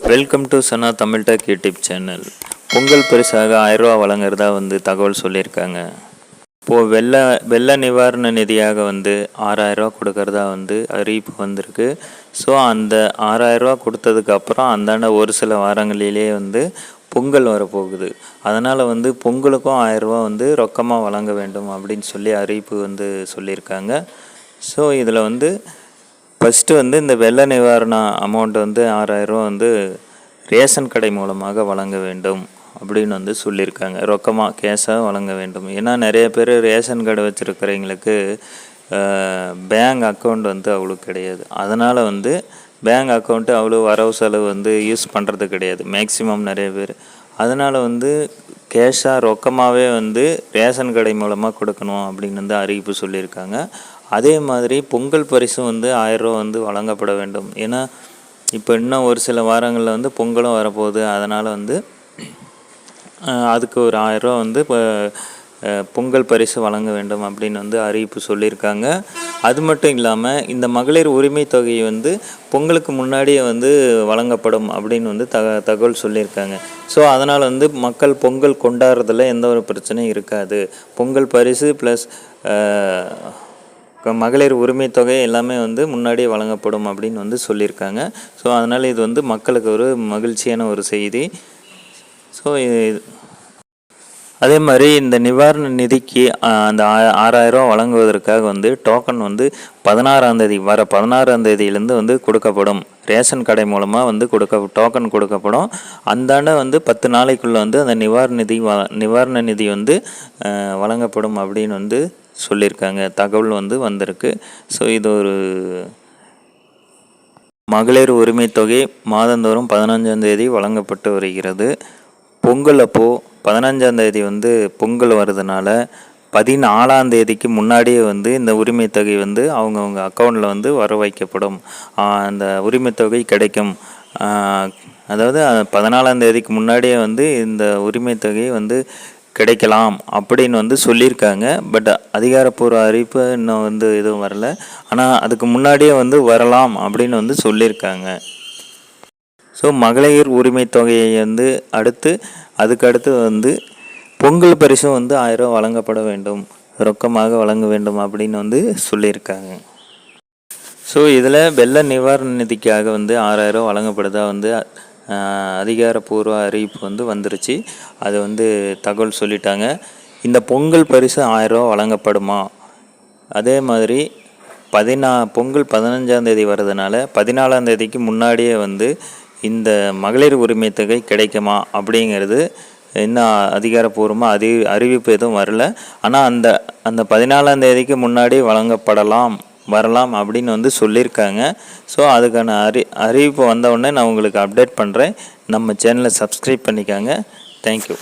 Welcome to Sana Tamil tech YouTube channel Pongal பரிசாக ஆயிரரூவா வழங்குறதா வந்து தகவல் சொல்லியிருக்காங்க. இப்போது வெள்ள வெள்ள நிவாரண நிதியாக வந்து ஆறாயிரரூவா கொடுக்கறதா வந்து அறிவிப்பு வந்திருக்கு. ஸோ அந்த ஆறாயிரரூவா கொடுத்ததுக்கு அப்புறம் அந்தாண்ட ஒரு சில வாரங்களிலே வந்து பொங்கல் வரப்போகுது. அதனால் வந்து பொங்கலுக்கும் ஆயிரரூவா வந்து ரொக்கமாக வழங்க வேண்டும் அப்படின்னு சொல்லி அறிவிப்பு வந்து சொல்லியிருக்காங்க. ஸோ இதில் வந்து ஃபஸ்ட்டு வந்து இந்த வெள்ள நிவாரண அமௌண்ட் வந்து ஆறாயிரரூவா வந்து ரேஷன் கடை மூலமாக வழங்க வேண்டும் அப்படின்னு வந்து சொல்லியிருக்காங்க. ரொக்கமாக கேஷாக வழங்க வேண்டும். ஏன்னா நிறைய பேர் ரேஷன் கடை வச்சுருக்கிறவங்களுக்கு பேங்க் அக்கௌண்ட் வந்து அவ்வளோ கிடையாது. அதனால் வந்து பேங்க் அக்கௌண்ட்டு அவ்வளோ வரவு செலவு வந்து யூஸ் பண்ணுறது கிடையாது. மேக்ஸிமம் நிறைய பேர். அதனால் வந்து கேஷாக ரொக்கமாகவே வந்து ரேஷன் கடை மூலமாக கொடுக்கணும் அப்படின்னு வந்து அறிவிப்பு சொல்லியிருக்காங்க. அதே மாதிரி பொங்கல் பரிசும் வந்து ஆயிரரூவா வந்து வழங்கப்பட வேண்டும். ஏன்னா இப்போ இன்னும் ஒரு சில வாரங்களில் வந்து பொங்கலும் வரப்போகுது. அதனால் வந்து அதுக்கு ஒரு ஆயிரரூவா வந்து இப்போ பொங்கல் பரிசு வழங்க வேண்டும் அப்படின்னு வந்து அறிவிப்பு சொல்லியிருக்காங்க. அது மட்டும் இல்லாமல் இந்த மகளிர் உரிமை தொகை வந்து பொங்கலுக்கு முன்னாடியே வந்து வழங்கப்படும் அப்படின்னு வந்து தக தகவல் சொல்லியிருக்காங்க. ஸோ அதனால் வந்து மக்கள் பொங்கல் கொண்டாடுறதுல எந்த ஒரு பிரச்சனையும் இருக்காது. பொங்கல் பரிசு ப்ளஸ் மகளிர் உரிமை தொகை எல்லாமே வந்து முன்னாடியே வழங்கப்படும் அப்படின்னு வந்து சொல்லியிருக்காங்க. ஸோ அதனால் இது வந்து மக்களுக்கு ஒரு மகிழ்ச்சியான ஒரு செய்தி. ஸோ அதே மாதிரி இந்த நிவாரண நிதிக்கு அந்த ஆ- ஆறாயிரம் வழங்குவதற்காக வந்து டோக்கன் வந்து பதினாறாம் தேதி வர பதினாறாம் தேதியிலேருந்து வந்து கொடுக்கப்படும். ரேஷன் கடை மூலமாக வந்து கொடுக்க டோக்கன் கொடுக்கப்படும். அந்தாண்ட வந்து பத்து நாளைக்குள்ளே வந்து அந்த நிவாரண நிதி வ நிவாரண நிதி வந்து வழங்கப்படும் அப்படின்னு வந்து சொல்லியிருக்காங்க. தகவல் வந்து வந்திருக்கு. ஸோ இது ஒரு மகளிர் உரிமை தொகை மாதந்தோறும் பதினஞ்சாம் தேதி வழங்கப்பட்டு வருகிறது. பொங்கல் அப்போது பதினஞ்சாம் தேதி வந்து பொங்கல் வர்றதுனால பதினாலாம் தேதிக்கு முன்னாடியே வந்து இந்த உரிமைத்தொகை தொகை வந்து அவங்கவுங்க அக்கௌண்ட்டில் வந்து வர வைக்கப்படும். அந்த உரிமைத்தொகை கிடைக்கும். அதாவது பதினாலாம் தேதிக்கு முன்னாடியே வந்து இந்த உரிமை தொகை வந்து கிடைக்கலாம் அப்படின்னு வந்து சொல்லியிருக்காங்க. பட் அதிகாரப்பூர்வ அறிவிப்பு இன்னும் வந்து எதுவும் வரல. ஆனால் அதுக்கு முன்னாடியே வந்து வரலாம் அப்படின்னு வந்து சொல்லியிருக்காங்க. ஸோ மகளிர் உரிமை தொகையை வந்து அடுத்து அதுக்கு அடுத்து வந்து பொங்கல் பரிசும் வந்து ஆயிரம் வழங்கப்பட வேண்டும். ரொக்கமாக வழங்க வேண்டும் அப்படின்னு வந்து சொல்லியிருக்காங்க. ஸோ இதில் வெள்ள நிவாரண நிதிக்காக வந்து ஆறாயிரம் வழங்கப்படுதா வந்து அதிகாரப்பூர்வ அறிவிப்பு வந்து வந்துருச்சு. அது வந்து தகவல் சொல்லிட்டாங்க. இந்த பொங்கல் பரிசு ஆயிரம் வழங்கப்படுமா? அதே மாதிரி பதினா பொங்கல் பதினஞ்சாந்தேதி வர்றதுனால பதினாலாம் தேதிக்கு முன்னாடியே வந்து இந்த மகளிர் உரிமை தொகை கிடைக்குமா அப்படிங்கிறது இன்னும் அதிகாரப்பூர்வமாக அறி அறிவிப்பு எதுவும் வரல. ஆனால் அந்த அந்த பதினாலாம் தேதிக்கு முன்னாடி வழங்கப்படலாம் வரலாம் அப்படின்னு வந்து சொல்லியிருக்காங்க. ஸோ அதுக்கான அறி அறிவிப்பு வந்தவுடனே நான் உங்களுக்கு அப்டேட் பண்ணுறேன் நம்ம சேனலை சப்ஸ்கிரைப் பண்ணிக்காங்க. தேங்க்யூ